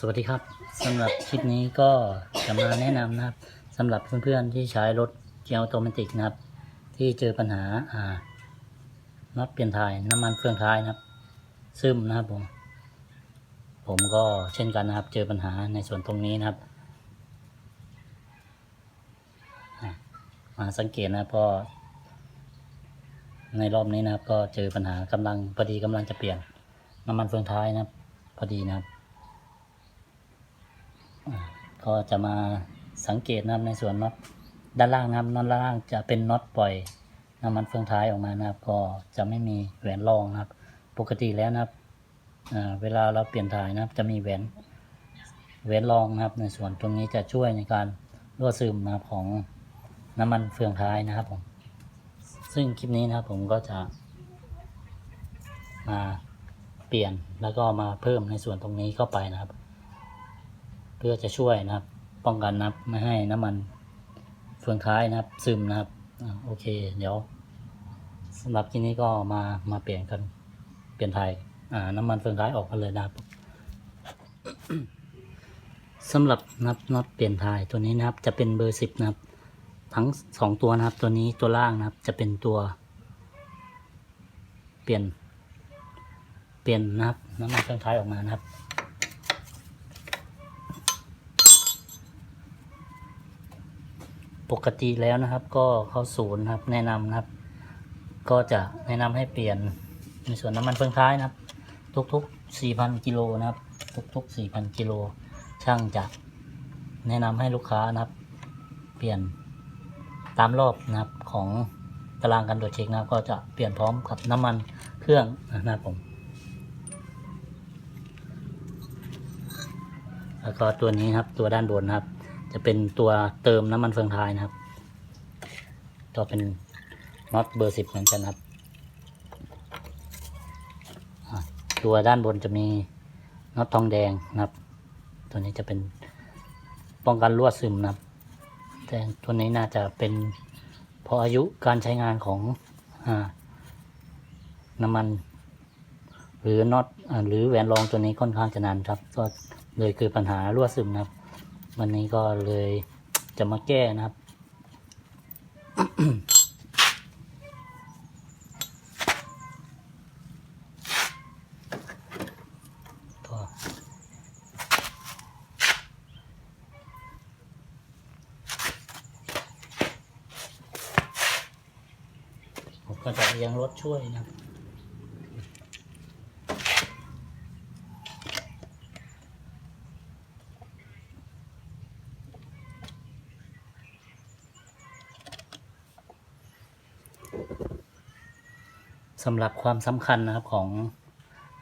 สวัสดีครับสำหรับคลิปนี้ก็จะมาแนะนำนะครับสำหรับเพื่อนๆที่ใช้รถเกียร์ออโตเมติกนะครับ ที่เจอปัญหาอ่าน็อตเปลี่ยนถ่ายน้ำมันเฟืองท้ายนะครับ ซึมนะครับผม ผมก็เช่นกันนะครับ เจอปัญหาในส่วนตรงนี้นะครับอะมาสังเกตนะครับก็ในรอบนี้นะครับ ก็เจอปัญหากำลังพอดีกำลังจะเปลี่ยนน้ำมันเฟืองท้ายนะครับ พอดีนะครับ ก็จะมาสังเกตนะครับในส่วนน็อตด้านล่างนะครับน็อตด้านล่างจะเป็นน็อตปล่อยน้ำมันเฟืองท้ายออกมานะครับ ก็จะไม่มีแหวนรองนะครับ ปกติแล้วนะครับเวลาเราเปลี่ยนถ่ายนะครับ จะมีแหวนแหวนรองนะครับ ในส่วนตรงนี้จะช่วยในการรั่วซึมนะครับของน้ำมันเฟืองท้ายนะครับผมซึ่งคลิปนี้นะครับผมก็จะมาเปลี่ยนแล้วก็มาเพิ่มในส่วนตรงนี้เข้าไปนะครับ เพื่อจะช่วยนะครับ ป้องกันนะครับไม่ให้น้ำมันเฟืองท้ายนะครับ ซึมนะครับอโอเค เดี๋ยวสำหรับที่นี้ก็มามาเปลี่ยนกันเปลี่ยนถ่ายอ่าน้ำมันเฟืองท้ายออกกันเลยนะครับสำหรับนับน็อตเปลี่ยนถ่ายตัวนี้นะครับ จะเป็นเบอร์สิบนะครับ ทั้งสองตัวนะครับ ตัวนี้ตัวล่างนะครับ จะเป็นตัว เปลี่ยน เปลี่ยนนะครับน้ำมันเฟืองท้ายออกมานะครับ ปกติแล้วนะครับ ก็เข้าศูนย์ครับ แนะนำนะครับ ก็จะแนะนำให้เปลี่ยนในส่วนน้ำมันเฟืองท้ายนะครับ ทุกๆ 4,000 กิโลนะครับ ทุกๆ 4,000 กิโลช่างจะแนะนำให้ลูกค้านะครับ เปลี่ยนตามรอบนะครับของตารางการตรวจเช็คนะครับ ก็จะเปลี่ยนพร้อมกับน้ำมันเครื่องนะครับผมแล้วก็ตัวนี้ครับตัวด้านบนนะครับ จะเป็นตัวเติมน้ำมันเฟืองท้ายนะครับ ก็เป็นน็อตเบอร์สิบเหมือนกันครับ ตัวด้านบนจะมีน็อตทองแดงนะครับ ตัวนี้จะเป็นป้องกันรั่วซึมนะครับแต่ตัวนี้น่าจะเป็นพราะอายุการใช้งานของอน้ำมัน หรือน็อตหรือแหวนรองตัวนี้ค่อนข้างจะนานครับ ก็เลยเกิดปัญหารั่วซึมนะครับ วันนี้ก็เลยจะมาแก้นะครับ ก็ผมก็จะเลี้ยงรถช่วยนะครับ สำหรับความสำคัญนะครับของ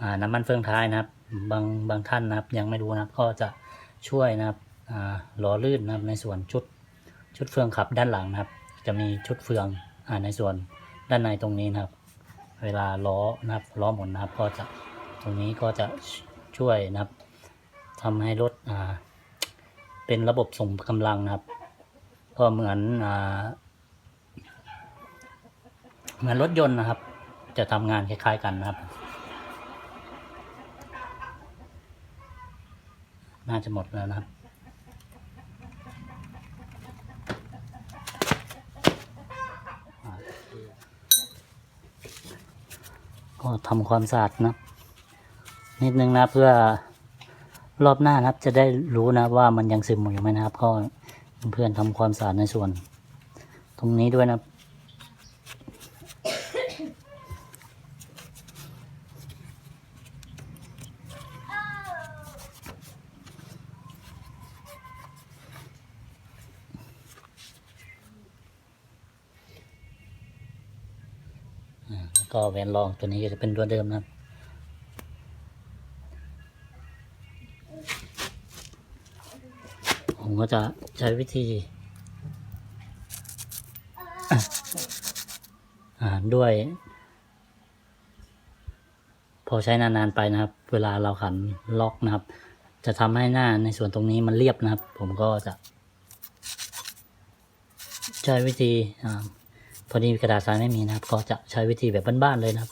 อน้ำมันเฟืองท้ายนะครับ บางบางท่านนะครับ ยังไม่รู้นะครับก็จะช่วยนะครับหล่อลื่นนะครับในส่วนชุดชุดเฟืองขับด้านหลังนะครับ จะมีชุดเฟืองอในส่วนด้านในตรงนี้นะครับ เวลาล้อนะครับล้อหมุนนะครับ ก็จะตรงนี้ก็จะช่วยนะครับทำให้รถอ่าเป็นระบบส่งกำลังนะครับ ก็เหมือนอเหมือนรถยนต์นะครับ จะทำงานคล้ายๆกันนะครับ น่าจะหมดแล้วนะครับก็ทำความสะอาดนะนิดนึงนะเพื่อรอบหน้านะครับ จะได้รู้นะว่ามันยังซึมอยู่ไหมนะครับ ก็เพื่อนทำความสะอาดในส่วน ตรงนี้ด้วยนะครับ อ่าแล้ว ก็แหวนรองตัวนี้จะเป็นตัวเดิมนะครับผมก็จะใช้วิธีด้วย พอใช้นานๆไปนะครับ เวลาเราขันล็อกนะครับ จะทำให้หน้าในส่วนตรงนี้มันเรียบนะครับ ผมก็จะ ใช้วิธีอ่า อดีกระดาษทรายไม่มีนะครับ ก็จะใช้วิธีแบบบ้านๆเลยนะครับ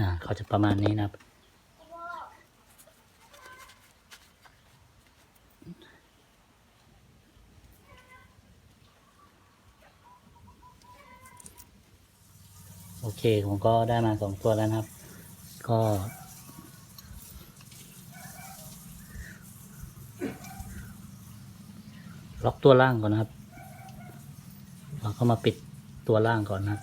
นะเขาจะประมาณนี้นะครับโอเคผมก็ได้มาสองตัวแล้วนะครับ ก็ ล็อกตัวล่างก่อนนะครับ เราก็มาปิดตัวล่างก่อนนะครับ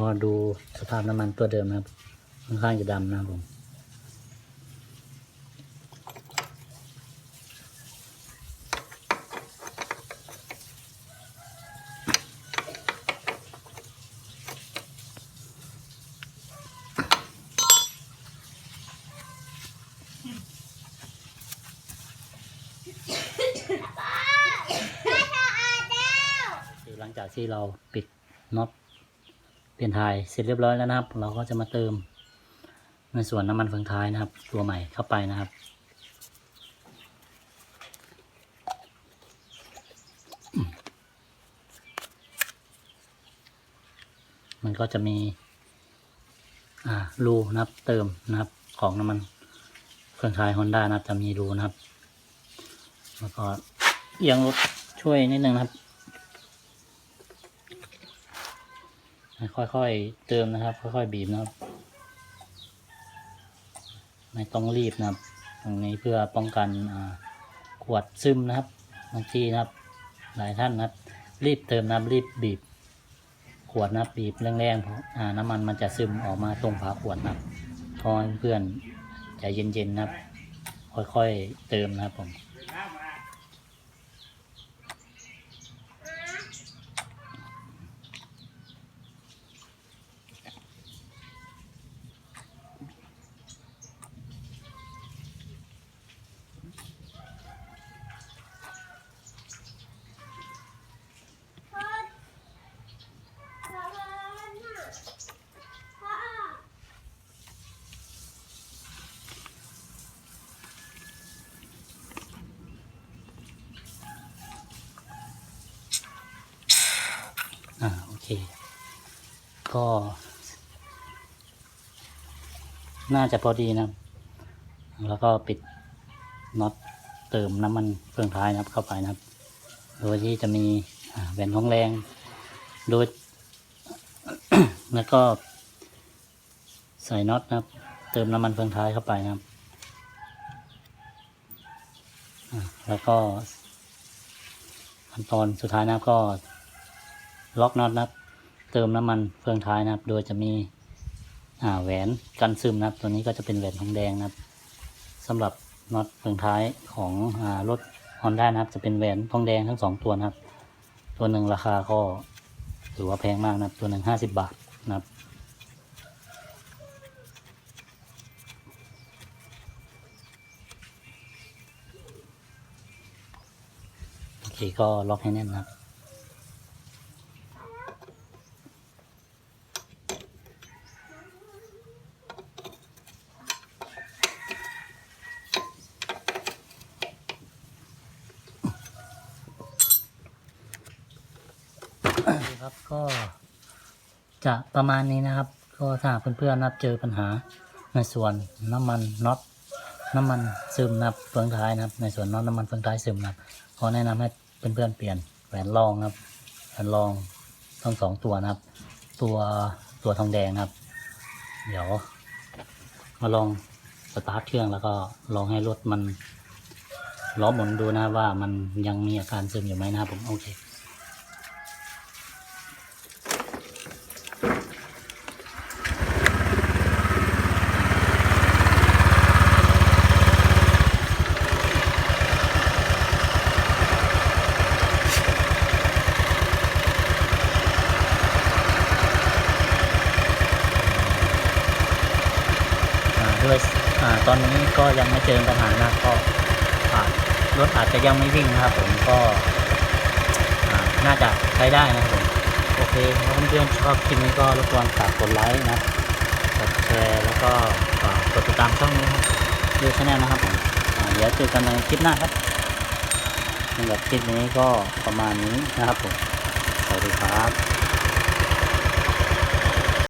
ก็ดูสภาพน้ำมันตัวเดิมนะครับ ค่อนข้างจะดำนะครับผมคือหลังจากที่เราปิดน็อตเปลี่ยนทายเสร็จเรียบร้อยแล้วนะครับ เราก็จะมาเติมในส่วนน้ำมันเฟืองท้ายนะครับ ตัวใหม่เข้าไปนะครับ มันก็จะมีอ่ารูนะครับเติมนะครับของน้ำมันเฟืองท้ายฮอนด้านะครับจะมีรูนะครับ แล้วก็เอียงรถช่วยนิดนึงนะครับ ค่อยๆเติมนะครับ ค่อยๆบีบนะครับ ไม่ต้องรีบนะครับ ตรงนี้เพื่อป้องกันขวดซึมนะครับบางทีนะครับ หลายท่านนะครับ รีบเติมนะครับรีบบีบ ขวดนะบบีบแรงๆเพราะน้ำมันมันจะซึมออกมาตรงฝาขวดนะครับขอให้เพื่อนใจเย็นๆนะครับ ค่อยๆเติมนะครับผม ก็ น่าจะพอดีนะครับแล้วก็ปิดน็อตเติมน้ำมันเฟืองท้ายนะครับ เข้าไปนะครับ โดยที่จะมีแหวนทองแรง โดย แล้วก็ ใส่น็อตนะครับ เติมน้ำมันเฟืองท้ายเข้าไปนะครับแล้วก็ขั้นตอนสุดท้ายนะครับก็ล็อกน็อตนะครับ เติมน้ำมันเฟืองท้ายนะครับ โดยจะมีแหวนกันซึมนะครับ ตัวนี้ก็จะเป็นแหวนทองแดงนะครับสำหรับน็อตเฟืองท้ายของอรถฮอนด้านะครับ จะเป็นแหวนทองแดงทั้งสองตัวนะครับ ตัวหนึ่งราคาก็ถือว่าแพงมากนะครับ ตัวหนึ่งห้าสิบบาทนะครับโอเคก็ล็อกให้แน่นนะครับ ครับก็จะประมาณนี้นะครับ ก็ถ้าเพื่อนๆนับเจอปัญหาในส่วนน้ำมันน็อตน้ำมันซึมนะครับเฟืองท้ายนะครับ ในส่วนน็อตน้ำมันเฟืองท้ายซึมนะครับขอแนะนำให้เพื่อนๆเปลี่ยนแหวนรองครับแหวนรองทั้งสองตัวนะครับ ตัวตัวทองแดงครับ เดี๋ยว มาลองสตาร์ทเครื่องแล้วก็ลองให้รถมันล้อหมุนดูนะว่ามันยังมีอาการซึมอยู่ไหมนะครับผมโอเค อ่าด้วยอ่าตอนนี้ก็ยังไม่เจอปัญหานะก็ฝากรถอาจจะยังไม่วิ่งนะครับ ผมก็น่าจะใช้ได้นะครับผมโอเคถ้าเพื่อนๆชอบคลิปนี้ก็รบกวนฝากกดไลค์นะกดแชร์แล้วก็ฝากกดติดตามช่องนี้ครับดูชาแนลนะครับผมเดี๋ยวเจอกันในคลิปหน้าครับสำหรับคลิปนี้ก็ประมาณนี้นะครับผมสวัสดีครับ